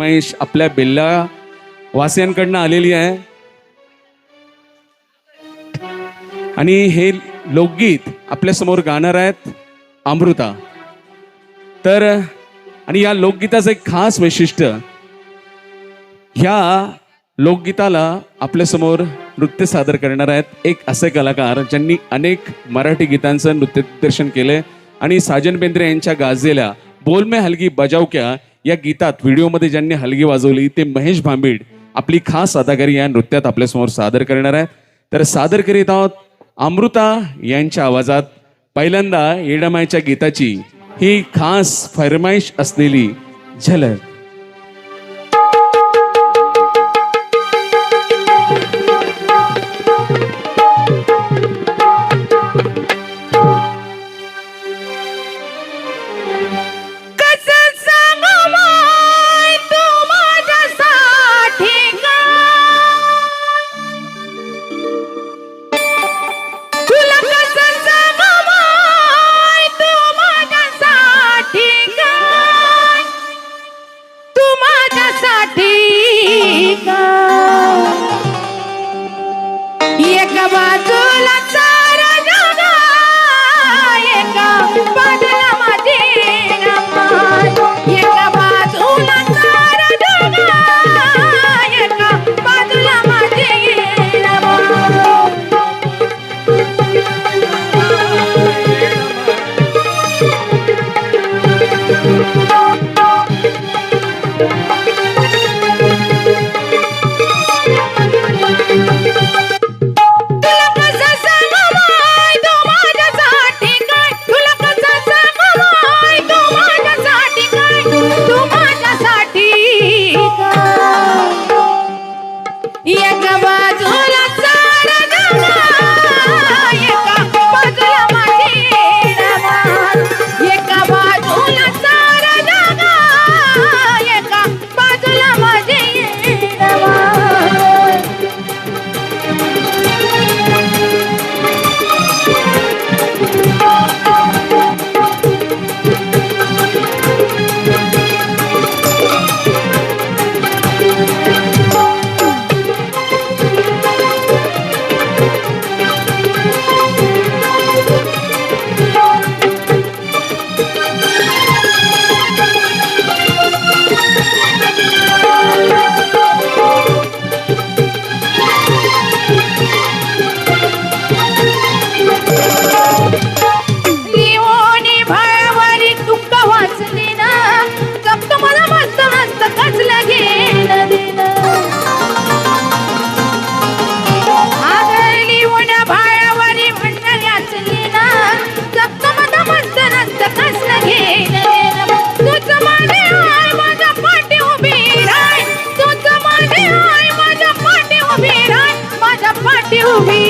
फरमाईश आपल्या बिल्ला वासियांकडनं आलेली आहे. आणि हे लोकगीत आपल्यासमोर गाणार आहेत अमृता. तर आणि या लोकगीताचं एक खास वैशिष्ट्य ह्या लोकगीताला आपल्यासमोर नृत्य सादर करणार आहेत एक असे कलाकार ज्यांनी अनेक मराठी गीतांचं नृत्य दिग्दर्शन केलं आणि साजन बेंद्रे यांच्या गाजलेल्या बोलमे हलगी बजावक्या या गीतात व्हिडिओमध्ये ज्यांनी हलगी वाजवली ते महेश भांबीड आपली खास अदाकारी या नृत्यात आपल्यासमोर सादर करणार आहेत. तर सादर करीत आहोत अमृता यांच्या आवाजात. पहिल्यांदा येडमायच्या गीताची ही खास फरमाईश असलेली झलक. बाजूला चारा एका बाजूला তুমি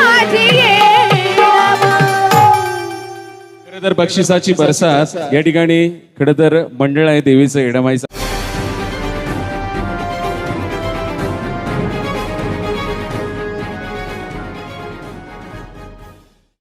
तर बक्षिसाची बरसात. या ठिकाणी खरं तर मंडळ आहे देवीचं येडमाईचं.